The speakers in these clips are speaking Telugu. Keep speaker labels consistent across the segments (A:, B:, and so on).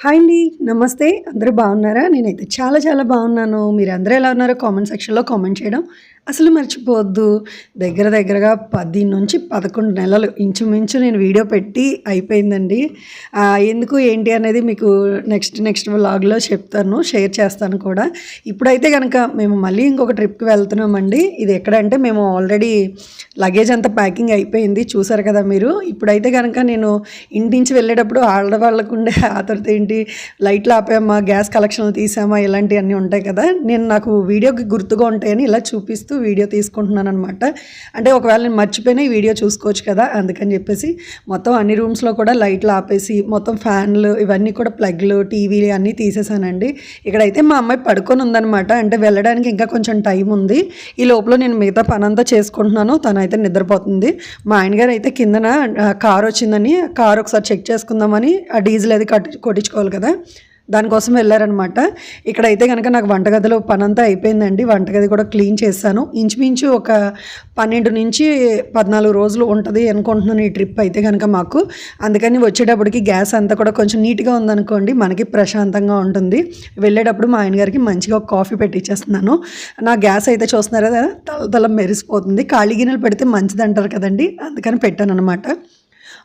A: హాయ్ అండి నమస్తే. అందరూ బాగున్నారా? నేనైతే చాలా చాలా బాగున్నాను. మీరు అందరూ ఎలా ఉన్నారో కామెంట్ సెక్షన్లో కామెంట్ చేయడం అసలు మర్చిపోవద్దు. దగ్గర దగ్గరగా పది నుంచి పదకొండు నెలలు ఇంచుమించు నేను వీడియో పెట్టి అయిపోయిందండి. ఎందుకు ఏంటి అనేది మీకు నెక్స్ట్ నెక్స్ట్ వ్లాగ్లో చెప్తాను షేర్ చేస్తాను కూడా. ఇప్పుడైతే కనుక మేము మళ్ళీ ఇంకొక ట్రిప్కి వెళ్తున్నామండి. ఇది ఎక్కడంటే మేము ఆల్రెడీ లగేజ్ అంతా ప్యాకింగ్ అయిపోయింది చూసారు కదా మీరు. ఇప్పుడైతే కనుక నేను ఇంటి నుంచి వెళ్ళేటప్పుడు ఆడవాళ్ళకు ఉండే ఆతరత ఏంటి లైట్లు ఆపామా గ్యాస్ కలెక్షన్లు తీసామా ఇలాంటివన్నీ ఉంటాయి కదా. నేను నాకు వీడియోకి గుర్తుగా ఉంటాయని ఇలా చూపిస్తూ వీడియో తీసుకుంటున్నాను అనమాట అంటే ఒకవేళ నేను మర్చిపోయినా ఈ వీడియో చూసుకోవచ్చు కదా అందుకని చెప్పేసి మొత్తం అన్ని రూమ్స్లో కూడా లైట్లు ఆపేసి మొత్తం ఫ్యాన్లు ఇవన్నీ కూడా ప్లగ్లు టీవీలు అన్నీ తీసేసానండి. ఇక్కడైతే మా అమ్మాయి పడుకొని ఉందనమాట అంటే వెళ్ళడానికి ఇంకా కొంచెం టైం ఉంది. ఈ లోపల నేను మిగతా పని అంతా చేసుకుంటున్నాను. తనైతే నిద్రపోతుంది. మా ఆయన గారు అయితే కిందన కారు వచ్చిందని కార్ ఒకసారి చెక్ చేసుకుందామని ఆ డీజిల్ అది కట్టి కొట్టించుకోవాలి కదా. దానికోసం వెళ్ళారనమాట ఇక్కడైతే కనుక నాకు వంటగదిలో పనంతా అయిపోయిందండి. వంటగది కూడా క్లీన్ చేశాను. ఇంచుమించు ఒక పన్నెండు నుంచి పద్నాలుగు రోజులు ఉంటుంది అనుకుంటున్నాను ఈ ట్రిప్ అయితే కనుక మాకు. అందుకని వచ్చేటప్పటికి గ్యాస్ అంతా కూడా కొంచెం నీట్గా ఉందనుకోండి మనకి ప్రశాంతంగా ఉంటుంది. వెళ్ళేటప్పుడు మా ఆయన గారికి మంచిగా ఒక కాఫీ పెట్టించేస్తున్నాను నా గ్యాస్ అయితే చూస్తున్నారు కదా తల తల మెరిసిపోతుంది. ఖాళీ గిన్నెలు పెడితే మంచిది అంటారు కదండి అందుకని పెట్టాను అనమాట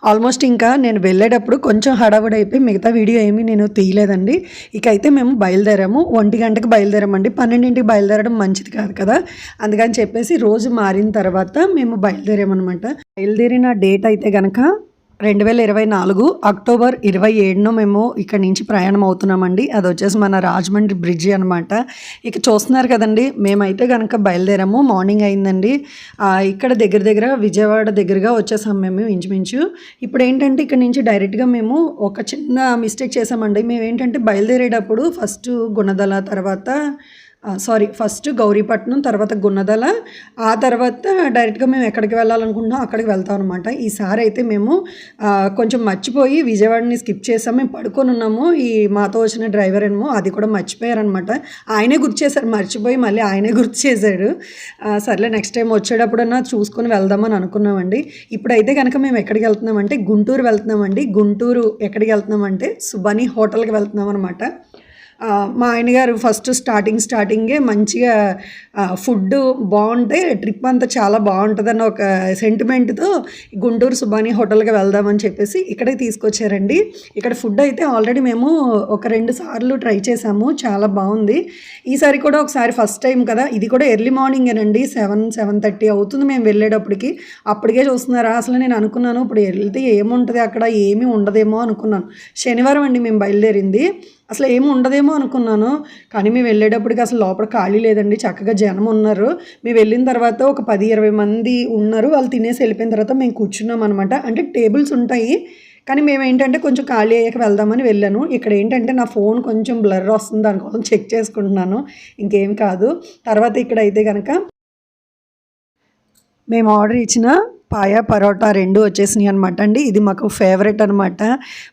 A: ఆల్మోస్ట్ ఇంకా నేను వెళ్ళేటప్పుడు కొంచెం హడావుడైపోయి అయిపోయి మిగతా వీడియో ఏమీ నేను తీయలేదండి. ఇక అయితే మేము బయలుదేరాము. ఒంటి గంటకి బయలుదేరామండి. పన్నెండింటికి బయలుదేరడం మంచిది కాదు కదా. అందుకని చెప్పేసి రోజు మారిన తర్వాత మేము బయలుదేరామన్నమాట. బయలుదేరిన డేట్ అయితే కనుక రెండు వేల ఇరవై నాలుగు అక్టోబర్ ఇరవై ఏడున మేము ఇక్కడ నుంచి ప్రయాణం అవుతున్నామండి. అది వచ్చేసి మన రాజమండ్రి బ్రిడ్జి అనమాట ఇక చూస్తున్నారు కదండి మేమైతే కనుక బయలుదేరాము. మార్నింగ్ అయిందండి. ఇక్కడ దగ్గర దగ్గర విజయవాడ దగ్గరగా వచ్చేసాం మేము ఇంచుమించు. ఇప్పుడు ఏంటంటే ఇక్కడ నుంచి డైరెక్ట్గా మేము ఒక చిన్న మిస్టేక్ చేసామండి. మేము ఏంటంటే బయలుదేరేటప్పుడు ఫస్ట్ గుణదల తర్వాత సారీ ఫస్ట్ గౌరీపట్నం తర్వాత గున్నదల ఆ తర్వాత డైరెక్ట్గా మేము ఎక్కడికి వెళ్ళాలనుకుంటున్నాం అక్కడికి వెళ్తాం అనమాట ఈసారి అయితే మేము కొంచెం మర్చిపోయి విజయవాడని స్కిప్ చేసాం. మేము పడుకొని ఉన్నాము. ఈ మాతో వచ్చిన డ్రైవర్ ఏమో అది కూడా మర్చిపోయారనమాట ఆయనే గుర్తు చేశారు మర్చిపోయి మళ్ళీ ఆయనే గుర్తు చేశాడు. సర్లే నెక్స్ట్ టైం వచ్చేటప్పుడన్నా చూసుకొని వెళ్దామని అనుకున్నామండి. ఇప్పుడైతే కనుక మేము ఎక్కడికి వెళ్తున్నామంటే గుంటూరు వెళ్తున్నామండి. గుంటూరు ఎక్కడికి వెళ్తున్నామంటే సుబని హోటల్కి వెళ్తున్నాం అనమాట మా ఆయనగారు ఫస్ట్ స్టార్టింగ్ స్టార్టింగే మంచిగా ఫుడ్ బాగుంటే ట్రిప్ అంతా చాలా బాగుంటుందన్న ఒక సెంటిమెంట్తో గుంటూరు సుబాని హోటల్కి వెళ్దామని చెప్పేసి ఇక్కడే తీసుకొచ్చారండి. ఇక్కడ ఫుడ్ అయితే ఆల్రెడీ మేము ఒక రెండు సార్లు ట్రై చేసాము చాలా బాగుంది. ఈసారి కూడా ఒకసారి ఫస్ట్ టైం కదా ఇది కూడా ఎర్లీ మార్నింగేనండి సెవెన్ సెవెన్ థర్టీ అవుతుంది మేము వెళ్ళేటప్పటికి. అప్పటికే చూస్తున్నారా? అసలు నేను అనుకున్నాను ఇప్పుడు వెళ్తే ఏముంటుంది అక్కడ ఏమీ ఉండదేమో అనుకున్నాను. శనివారం అండి మేము బయలుదేరింది. అసలు ఏమి ఉండదేమో అనుకున్నాను. కానీ మేము వెళ్ళేటప్పటికి అసలు లోపల ఖాళీ లేదండి. చక్కగా జనం ఉన్నారు. మేము వెళ్ళిన తర్వాత ఒక పది ఇరవై మంది ఉన్నారు. వాళ్ళు తినేసి వెళ్ళిపోయిన తర్వాత మేము కూర్చున్నాం అనమాట అంటే టేబుల్స్ ఉంటాయి. కానీ మేము ఏంటంటే కొంచెం ఖాళీ అయ్యాక వెళ్దామని వెళ్ళాను. ఇక్కడ ఏంటంటే నా ఫోన్ కొంచెం బ్లర్ వస్తుంది దానికోసం చెక్ చేసుకుంటున్నాను. ఇంకేం కాదు. తర్వాత ఇక్కడ అయితే కనుక మేము ఆర్డర్ ఇచ్చిన పాయ పరోటా రెండు వచ్చేసినాయి అనమాట అండి. ఇది మాకు ఫేవరెట్ అనమాట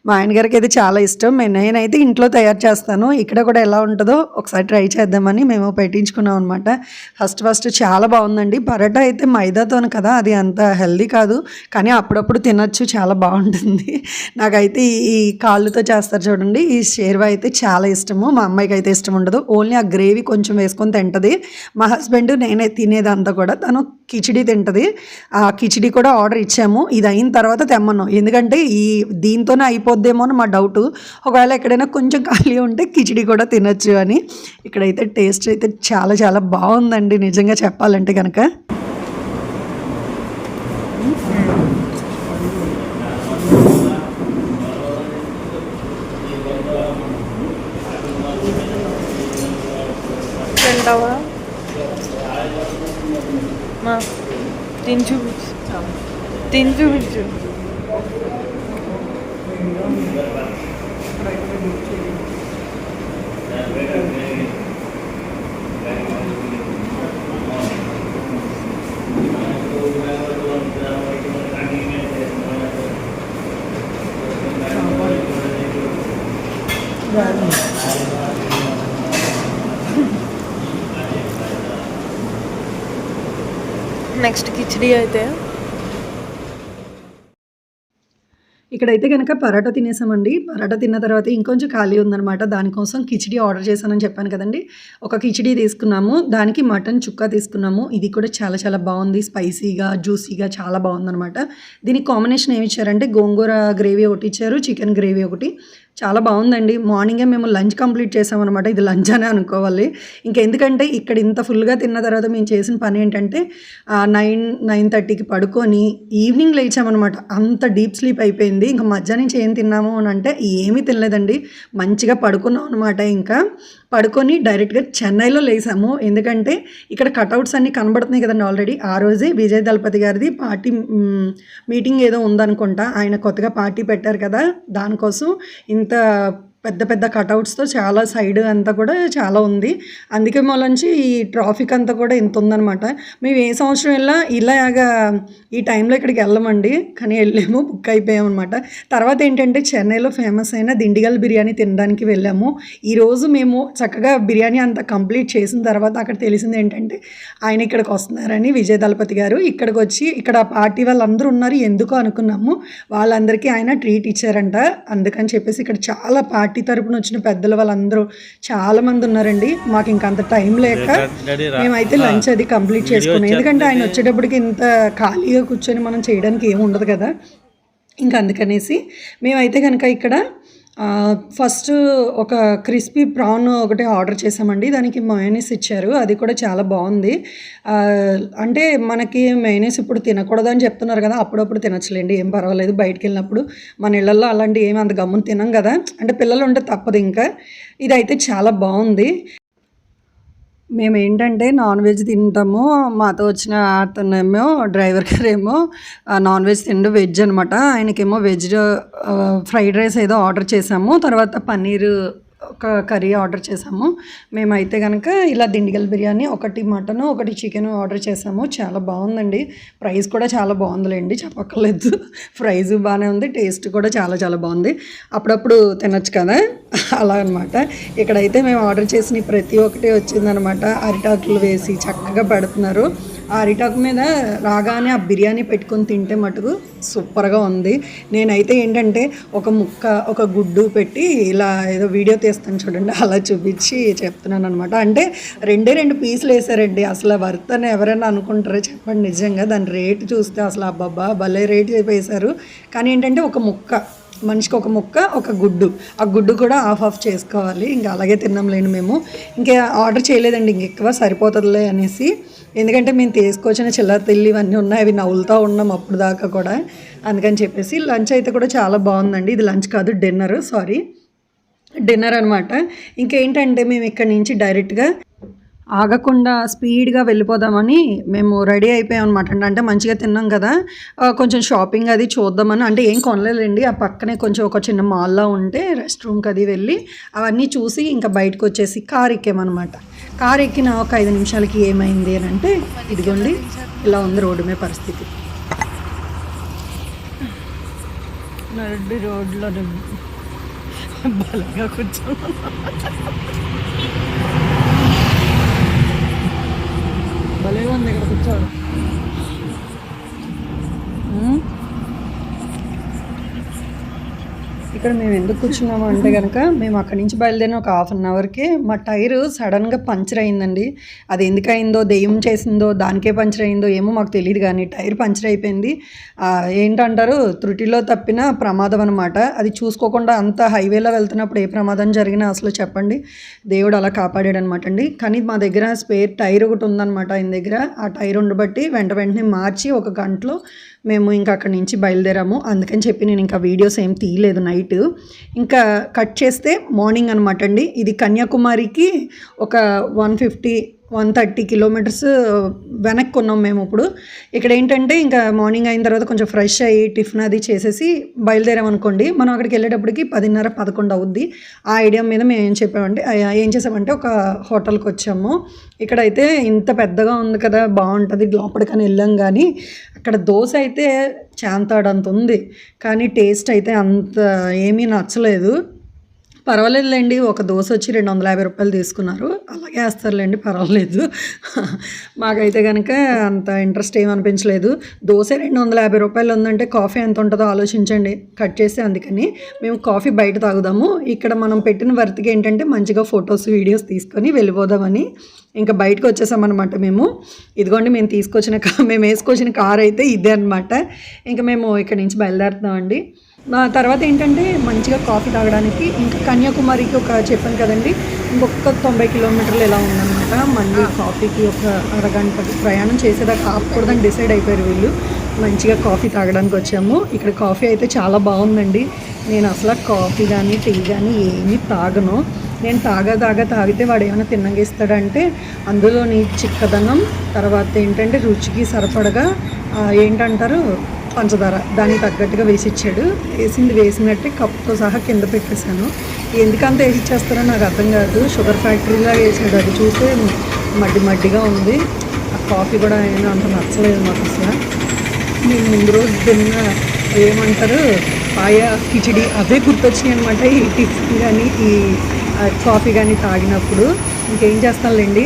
A: మా ఆయన గారికి అయితే చాలా ఇష్టం. నేనైతే ఇంట్లో తయారు చేస్తాను. ఇక్కడ కూడా ఎలా ఉంటుందో ఒకసారి ట్రై చేద్దామని మేము పెట్టించుకున్నాం అనమాట ఫస్ట్ ఫస్ట్ చాలా బాగుందండి. పరోటా అయితే మైదాతోను కదా అది అంత హెల్దీ కాదు. కానీ అప్పుడప్పుడు తినచ్చు చాలా బాగుంటుంది. నాకైతే ఈ- ఈ కాళ్ళతో చేస్తారు చూడండి. ఈ షేర్వా అయితే చాలా ఇష్టము. మా అమ్మాయికి అయితే ఇష్టం ఉండదు. ఓన్లీ ఆ గ్రేవీ కొంచెం వేసుకొని తింటుంది. మా హస్బెండ్ నేనే తినేదంతా కూడా. తను కిచిడి తింటది. ఆ కిచిడి కూడా ఆర్డర్ ఇచ్చాము. ఇది అయిన తర్వాత తెమ్మన్నాం. ఎందుకంటే ఈ దీంతోనే అయిపోద్దేమో అని మా డౌట్. ఒకవేళ ఎక్కడైనా కొంచెం ఖాళీ ఉంటే కిచిడి కూడా తినొచ్చు అని. ఇక్కడైతే టేస్ట్ అయితే చాలా చాలా బాగుందండి. నిజంగా చెప్పాలంటే కనుక
B: తింటావా మా తిని చూపించు తిని చూపించు నెక్స్ట్ కిచడీ అయితే.
A: ఇక్కడైతే కనుక పరాటా తినేసామండి. పరాటా తిన్న తర్వాత ఇంకొంచెం ఖాళీ ఉందనమాట దానికోసం కిచిడి ఆర్డర్ చేశానని చెప్పాను కదండి. ఒక కిచిడి తీసుకున్నాము. దానికి మటన్ చుక్కా తీసుకున్నాము. ఇది కూడా చాలా చాలా బాగుంది. స్పైసీగా జ్యూసీగా చాలా బాగుందనమాట దీనికి కాంబినేషన్ ఏమి ఇచ్చారంటే గోంగూర గ్రేవీ ఒకటి ఇచ్చారు. చికెన్ గ్రేవీ ఒకటి. చాలా బాగుందండి. మార్నింగే మేము లంచ్ కంప్లీట్ చేసామన్నమాట. ఇది లంచ్ అనే అనుకోవాలి. ఇంకా ఎందుకంటే ఇక్కడ ఇంత ఫుల్గా తిన్న తర్వాత మేము చేసిన పని ఏంటంటే నైన్ నైన్ థర్టీకి పడుకొని ఈవినింగ్ లేచామన్నమాట. అంత డీప్ స్లీప్ అయిపోయింది. ఇంకా మధ్యాహ్నం నుంచి ఏం తిన్నాము అని అంటే ఏమీ తినలేదండి. మంచిగా పడుకున్నాం అనమాట ఇంకా. పడుకొని డైరెక్ట్గా చెన్నైలో లేసాము. ఎందుకంటే ఇక్కడ కటౌట్స్ అన్నీ కనబడుతున్నాయి కదండి ఆల్రెడీ. ఆ రోజే విజయ్ దళపతి గారిది పార్టీ మీటింగ్ ఏదో ఉందనుకుంటా. ఆయన కొత్తగా పార్టీ పెట్టారు కదా దానికోసం. ఇంత పెద్ద పెద్ద కటౌట్స్తో చాలా సైడ్ అంతా కూడా చాలా ఉంది. అందుకే మొలంచి ఈ ట్రాఫిక్ అంతా కూడా ఇంత ఉందన్నమాట. మేము ఏ సంవత్సరం వెళ్ళా ఇలాగా ఈ టైంలో ఇక్కడికి వెళ్ళమండి. కానీ వెళ్ళాము బుక్ అయిపోయామన్నమాట. తర్వాత ఏంటంటే చెన్నైలో ఫేమస్ అయిన దిండిగల్ బిర్యానీ తినడానికి వెళ్ళాము. ఈరోజు మేము చక్కగా బిర్యానీ అంతా కంప్లీట్ చేసిన తర్వాత అక్కడ తెలిసింది ఏంటంటే ఆయన ఇక్కడికి వస్తున్నారని విజయ దళపతి గారు. ఇక్కడికి వచ్చి ఇక్కడ పార్టీ వాళ్ళందరూ ఉన్నారు. ఎందుకు అనుకున్నాము? వాళ్ళందరికీ ఆయన ట్రీట్ ఇచ్చారంట. అందుకని చెప్పేసి ఇక్కడ చాలా పార్టీ తరపున వచ్చిన పెద్దలు వాళ్ళందరూ చాలా మంది ఉన్నారండి. మాకు ఇంకంత టైం లేక మేమైతే లంచ్ అది కంప్లీట్ చేసుకున్నాం. ఎందుకంటే ఆయన వచ్చేటప్పటికి ఇంత ఖాళీగా కూర్చొని మనం చేయడానికి ఏమి ఉండదు కదా. ఇంకా అందుకనేసి మేమైతే కనుక ఇక్కడ ఫస్ట్ ఒక క్రిస్పీ ప్రాన్ ఒకటి ఆర్డర్ చేసామండి. దానికి మయోనీస్ ఇచ్చారు. అది కూడా చాలా బాగుంది. అంటే మనకి మయోనీస్ ఇప్పుడు తినకూడదు అని చెప్తున్నారు కదా అప్పుడప్పుడు తినచ్చలేండి ఏం పర్వాలేదు. బయటికి వెళ్ళినప్పుడు మన ఇళ్ళల్లో అలాంటి ఏమి అంత గమ్మున తినం కదా. అంటే పిల్లలు ఉంటే తప్పదు ఇంకా. ఇదైతే చాలా బాగుంది. మేము ఏంటంటే నాన్ వెజ్ తింటాము మాతో వచ్చిన అతనేమో డ్రైవర్ గారేమో నాన్ వెజ్ తిండు వెజ్ అనమాట ఆయనకేమో వెజ్ ఫ్రైడ్ రైస్ ఏదో ఆర్డర్ చేసాము. తర్వాత పన్నీర్ ఒక కర్రీ ఆర్డర్ చేసాము. మేమైతే కనుక ఇలా దిండిగల్ బిర్యానీ ఒకటి మటన్ ఒకటి చికెన్ ఆర్డర్ చేసాము. చాలా బాగుందండి. ప్రైస్ కూడా చాలా బాగుందిలేండి చెప్పక్కర్లేదు. ప్రైస్ బాగానే ఉంది టేస్ట్ కూడా చాలా చాలా బాగుంది. అప్పుడప్పుడు తినొచ్చు కదా? అలా అనమాట ఇక్కడైతే మేము ఆర్డర్ చేసిన ప్రతి ఒక్కటి వచ్చిందనమాట అరిటాకులు వేసి చక్కగా పెడుతున్నారు. అరిటాకు మీద రాగానే ఆ బిర్యానీ పెట్టుకొని తింటే మటుకు సూపర్గా ఉంది. నేనైతే ఏంటంటే ఒక ముక్క ఒక గుడ్డు పెట్టి ఇలా ఏదో వీడియో తీస్తాను చూడండి అలా చూపించి చెప్తున్నాను అనమాట అంటే రెండే రెండు పీసులు వేసారండి. అసలు వర్త్ అని ఎవరైనా అనుకుంటారో చెప్పండి. నిజంగా దాని రేటు చూస్తే అసలు అబ్బాబ్బా భలే రేట్ వేశారు. కానీ ఏంటంటే ఒక ముక్క మనిషికి ఒక ముక్క ఒక గుడ్డు. ఆ గుడ్డు కూడా ఆఫ్ ఆఫ్ చేసుకోవాలి. ఇంకా అలాగే తిన్నాంలేండి మేము. ఇంకా ఆర్డర్ చేయలేదండి ఇంక ఎక్కువ సరిపోతుందిలే అనేసి. ఎందుకంటే మేము తీసుకొచ్చిన చిల్లర తిల్లి ఇవన్నీ ఉన్నాయి అవి నవ్వులుతూ ఉన్నాం అప్పుడు దాకా కూడా. అందుకని చెప్పేసి లంచ్ అయితే కూడా చాలా బాగుందండి. ఇది లంచ్ కాదు డిన్నర్ సారీ. డిన్నర్ అనమాట ఇంకేంటంటే మేము ఇక్కడి నుంచి డైరెక్ట్గా ఆగకుండా స్పీడ్గా వెళ్ళిపోదామని మేము రెడీ అయిపోయాం అనమాట అంటే మంచిగా తిన్నాం కదా. కొంచెం షాపింగ్ అది చూద్దామని అంటే ఏం కొనలేదండి. ఆ పక్కనే కొంచెం ఒక చిన్న మాల్లో ఉంటే రెస్ట్ రూమ్కి అది వెళ్ళి అవన్నీ చూసి ఇంకా బయటకు వచ్చేసి కార్ ఎక్కామన్నమాట. కార్ ఎక్కిన ఒక ఐదు నిమిషాలకి ఏమైంది అని అంటే ఇదిగోండి ఇలా ఉంది రోడ్డు మీద పరిస్థితి.
B: నడి రోడ్లో బలంగా కూర్చో భలే ఉంది ఇక్కడ కూర్చోవడం.
A: ఇక్కడ మేము ఎందుకు కూర్చున్నాము అంటే కనుక మేము అక్కడి నుంచి బయలుదేరిన ఒక హాఫ్ అన్ అవర్కి మా టైర్ సడన్గా పంచర్ అయిందండి. అది ఎందుకు అయిందో దెయ్యం చేసిందో దానికే పంచర్ అయిందో ఏమో మాకు తెలియదు కానీ టైర్ పంచర్ అయిపోయింది. ఏంటంటారు? త్రుటిలో తప్పిన ప్రమాదం అనమాట అది చూసుకోకుండా అంత హైవేలో వెళ్తున్నప్పుడు ఏ ప్రమాదం జరిగినా అసలు చెప్పండి. దేవుడు అలా కాపాడాడు అనమాట అండి. కానీ మా దగ్గర స్పేర్ టైర్ ఒకటి ఉందన్నమాట ఆయన దగ్గర. ఆ టైర్ ఉండబట్టి వెంట వెంటనే మార్చి ఒక గంటలో మేము ఇంకా అక్కడి నుంచి బయలుదేరాము. అందుకని చెప్పి నేను ఇంకా వీడియోస్ ఏం తీయలేదు. నైట్ ఇంకా కట్ చేస్తే మార్నింగ్ అనమాట అండి. ఇది కన్యాకుమారికి ఒక one fifty one thirty kilometres వెనక్కి ఉన్నాం మేము ఇప్పుడు. ఇక్కడ ఏంటంటే ఇంకా మార్నింగ్ అయిన తర్వాత కొంచెం ఫ్రెష్ అయ్యి టిఫిన్ అది చేసేసి బయలుదేరామనుకోండి. మనం అక్కడికి వెళ్ళేటప్పటికి పదిన్నర పదకొండు అవుద్ది. ఆ ఐడియా మీద మేము ఏం చెప్పామంటే ఏం చేసామంటే ఒక హోటల్కి వచ్చాము. ఇక్కడైతే ఇంత పెద్దగా ఉంది కదా బాగుంటుంది లోపలికని వెళ్ళాం కానీ అక్కడ దోశ అయితే చాంతాడంత ఉంది. కానీ టేస్ట్ అయితే అంత ఏమీ నచ్చలేదు. పర్వాలేదులేండి ఒక దోశ వచ్చి రెండు వందల యాభై రూపాయలు తీసుకున్నారు. అలాగే వేస్తారులేండి పర్వాలేదు. మాకైతే కనుక అంత ఇంట్రెస్ట్ ఏం అనిపించలేదు. దోశ రెండు వందల యాభై రూపాయలు ఉందంటే కాఫీ ఎంత ఉంటుందో ఆలోచించండి కట్ చేసి అందుకని. మేము కాఫీ బయట తాగుదాము. ఇక్కడ మనం పెట్టిన వర్తికి ఏంటంటే మంచిగా ఫొటోస్ వీడియోస్ తీసుకొని వెళ్ళిపోదామని. ఇంకా బయటకు వచ్చేసామన్నమాట మేము. ఇదిగోండి మేము తీసుకొచ్చిన కా మేము వేసుకొచ్చిన కార్ అయితే ఇదే అనమాట ఇంకా మేము ఇక్కడ నుంచి బయలుదేరుతామండి తర్వాత ఏంటంటే మంచిగా కాఫీ తాగడానికి ఇంకా కన్యాకుమారికి ఒక చెప్పాను కదండి ఇంకొక తొంభై కిలోమీటర్లు ఎలా ఉందన్నమాట. మళ్ళీ కాఫీకి ఒక అరగంట ప్రయాణం చేసేదాకా ఆపకూడదని డిసైడ్ అయిపోయారు వీళ్ళు. మంచిగా కాఫీ తాగడానికి వచ్చాము. ఇక్కడ కాఫీ అయితే చాలా బాగుందండి. నేను అసలు కాఫీ కానీ టీ కానీ ఏమీ తాగను. నేను తాగా తాగా తాగితే వాడు ఏమైనా తిన్నంగా ఇస్తాడంటే అందులోని చిక్కదనం తర్వాత ఏంటంటే రుచికి సరిపడగా ఏంటంటారు? పంచదార దానికి తగ్గట్టుగా వేసి ఇచ్చాడు వేసింది వేసినట్టే కప్తో సహా కింద పెట్టేశాను. ఎందుకంత వేసి ఇచ్చేస్తారో నాకు అర్థం కాదు. షుగర్ ఫ్యాక్టరీలా వేసాడు. అది చూస్తే మడ్డి మడ్డిగా ఉంది. ఆ కాఫీ కూడా అయినా అంత నచ్చలేదు మాకు అసలు. నేను ముందు రోజు తిన్న ఏమంటారు? పాయ కిచిడి అవే గుర్తొచ్చినాయి అనమాట ఈ టిఫిన్ కానీ ఈ కాఫీ కానీ తాగినప్పుడు. ఇంకేం చేస్తానులేండి?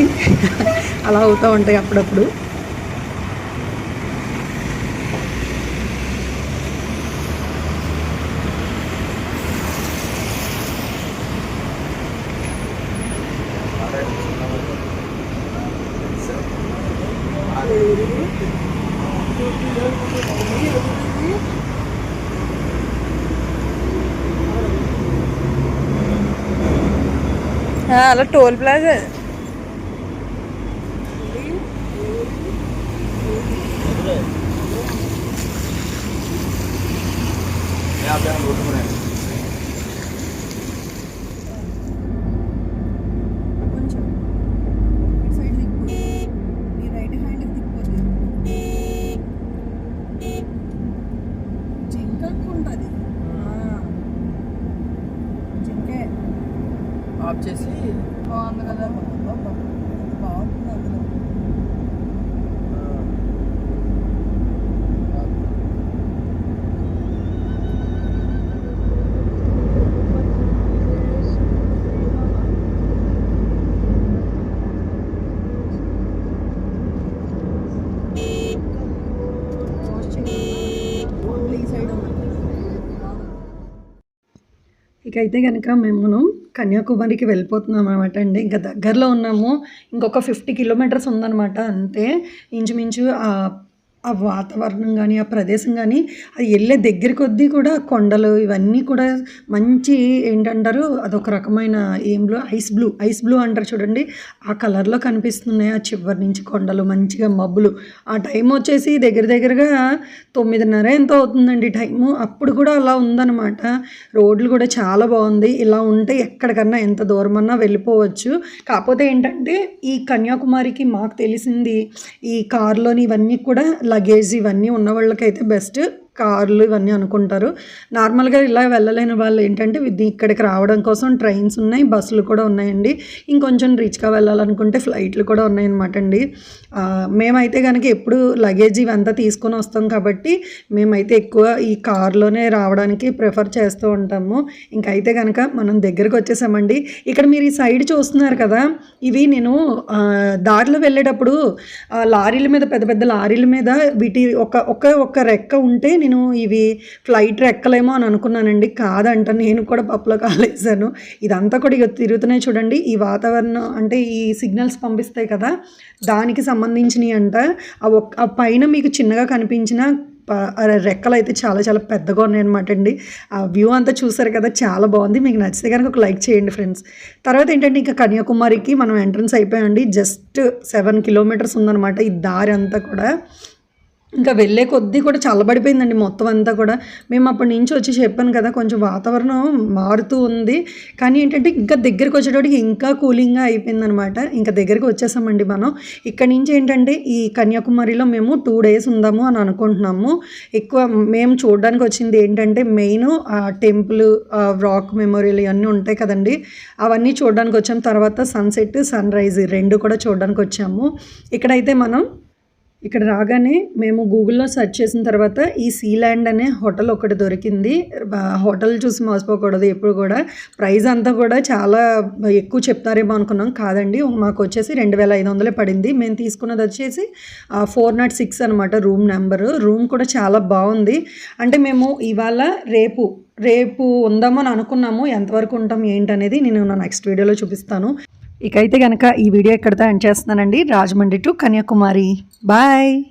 A: అలా అవుతూ ఉంటాయి అప్పుడప్పుడు
B: అలా టోల్ ప్లాజా
A: కొంచెం సైడ్ దిక్కు నీ రైట్ హ్యాండ్ దిక్కుపోతుంది జింక ఉంటుంది జింకే
B: ఆఫ్ చేసి
A: బాగుంది కదా బాగుంది అందులో ఇక అయితే కనుక మేము కన్యాకుమారికి వెళ్ళిపోతున్నాం అనమాట అండి. ఇంకా దగ్గరలో ఉన్నాము. ఇంకొక ఫిఫ్టీ కిలోమీటర్స్ ఉందన్నమాట అంతే. ఇంచుమించు ఆ వాతావరణం కానీ ఆ ప్రదేశం కానీ అది వెళ్ళే దగ్గర కొద్దీ కూడా కొండలు ఇవన్నీ కూడా మంచి ఏంటంటారు అదొక రకమైన ఏం blue ice blue ice blue అంటారు చూడండి. ఆ కలర్లో కనిపిస్తున్నాయి ఆ చివరి నుంచి కొండలు మంచిగా మబ్బులు. ఆ టైం వచ్చేసి దగ్గర దగ్గరగా తొమ్మిదిన్నర ఎంత అవుతుందండి టైము. అప్పుడు కూడా అలా ఉందన్నమాట. రోడ్లు కూడా చాలా బాగుంది. ఇలా ఉంటే ఎక్కడికన్నా ఎంత దూరమన్నా వెళ్ళిపోవచ్చు. కాకపోతే ఏంటంటే ఈ కన్యాకుమారికి మాకు తెలిసింది ఈ కారులోని ఇవన్నీ కూడా లగేజ్ ఇవన్నీ ఉన్న వాళ్ళకైతే బెస్ట్ కార్లు ఇవన్నీ అనుకుంటారు. నార్మల్గా ఇలా వెళ్ళలేని వాళ్ళు ఏంటంటే ఇక్కడికి రావడం కోసం ట్రైన్స్ ఉన్నాయి బస్సులు కూడా ఉన్నాయండి. ఇంకొంచెం రీచ్గా వెళ్ళాలనుకుంటే ఫ్లైట్లు కూడా ఉన్నాయన్నమాట అండి. మేమైతే కనుక ఎప్పుడు లగేజ్ ఇవంతా తీసుకొని వస్తాం కాబట్టి మేమైతే ఎక్కువ ఈ కార్లోనే రావడానికి ప్రిఫర్ చేస్తూ ఉంటాము. ఇంకైతే కనుక మనం దగ్గరకు వచ్చేసామండి. ఇక్కడ మీరు ఈ సైడ్ చూస్తున్నారు కదా ఇవి నేను దారిలో వెళ్ళేటప్పుడు లారీల మీద పెద్ద పెద్ద లారీల మీద వీటి ఒక ఒక ఒక రెక్క ఉంటే నేను ఇవి ఫ్లైట్ రెక్కలేమో అని అనుకున్నానండి. కాదంట నేను కూడా పప్పులో కాలేసాను ఇదంతా కూడా ఇక తిరుగుతున్నాయి చూడండి. ఈ వాతావరణం అంటే ఈ సిగ్నల్స్ పంపిస్తాయి కదా దానికి సంబంధించినవి అంట. ఆ పైన మీకు చిన్నగా కనిపించిన ప- రెక్కలు అయితే చాలా చాలా పెద్దగా ఉన్నాయి అనమాట అండి. ఆ వ్యూ అంతా చూసారు కదా చాలా బాగుంది. మీకు నచ్చితే కనుక ఒక లైక్ చేయండి ఫ్రెండ్స్. తర్వాత ఏంటంటే ఇంకా కన్యాకుమారికి మనం ఎంట్రన్స్ అయిపోయామండి. జస్ట్ సెవెన్ కిలోమీటర్స్ ఉందన్నమాట ఈ దారి అంతా కూడా. ఇంకా వెళ్ళే కొద్దీ కూడా చల్లబడిపోయిందండి మొత్తం అంతా కూడా. మేము అప్పటి నుంచి వచ్చి చెప్పాను కదా కొంచెం వాతావరణం మారుతూ ఉంది. కానీ ఏంటంటే ఇంకా దగ్గరికి వచ్చేటప్పటికి ఇంకా కూలింగ్గా అయిపోయిందనమాట. ఇంకా దగ్గరికి వచ్చేసామండి మనం. ఇక్కడ నుంచి ఏంటంటే ఈ కన్యాకుమారిలో మేము టూ డేస్ ఉందాము అని అనుకుంటున్నాము. ఎక్కువ మేము చూడడానికి వచ్చింది ఏంటంటే మెయిన్ ఆ టెంపుల్ రాక్ మెమోరియల్ ఇవన్నీ ఉంటాయి కదండి. అవన్నీ చూడడానికి వచ్చాము. తర్వాత సన్సెట్ సన్ రైజ్ రెండు కూడా చూడడానికి వచ్చాము. ఇక్కడైతే మనం ఇక్కడ రాగానే మేము గూగుల్లో సెర్చ్ చేసిన తర్వాత ఈ సీ ల్యాండ్ అనే హోటల్ ఒకటి దొరికింది. హోటల్ చూసి మోసపోకూడదు ఎప్పుడు కూడా. ప్రైస్ అంతా కూడా చాలా ఎక్కువ చెప్తారేమో అనుకున్నాం. కాదండి మాకు వచ్చేసి రెండు వేల ఐదు వందలే పడింది. మేము తీసుకున్నది వచ్చేసి ఫోర్ నాట్ సిక్స్ అనమాట రూమ్ నెంబరు. రూమ్ కూడా చాలా బాగుంది. అంటే మేము ఇవాళ రేపు రేపు ఉందామని అనుకున్నాము. ఎంతవరకు ఉంటాం ఏంటనేది నేను నా నెక్స్ట్ వీడియోలో చూపిస్తాను. ఇకైతే కనుక ఈ వీడియో ఇక్కడితో ఎండ్ చేస్తున్నానండి? రాజమండ్రి టు కన్యాకుమారి. బాయ్!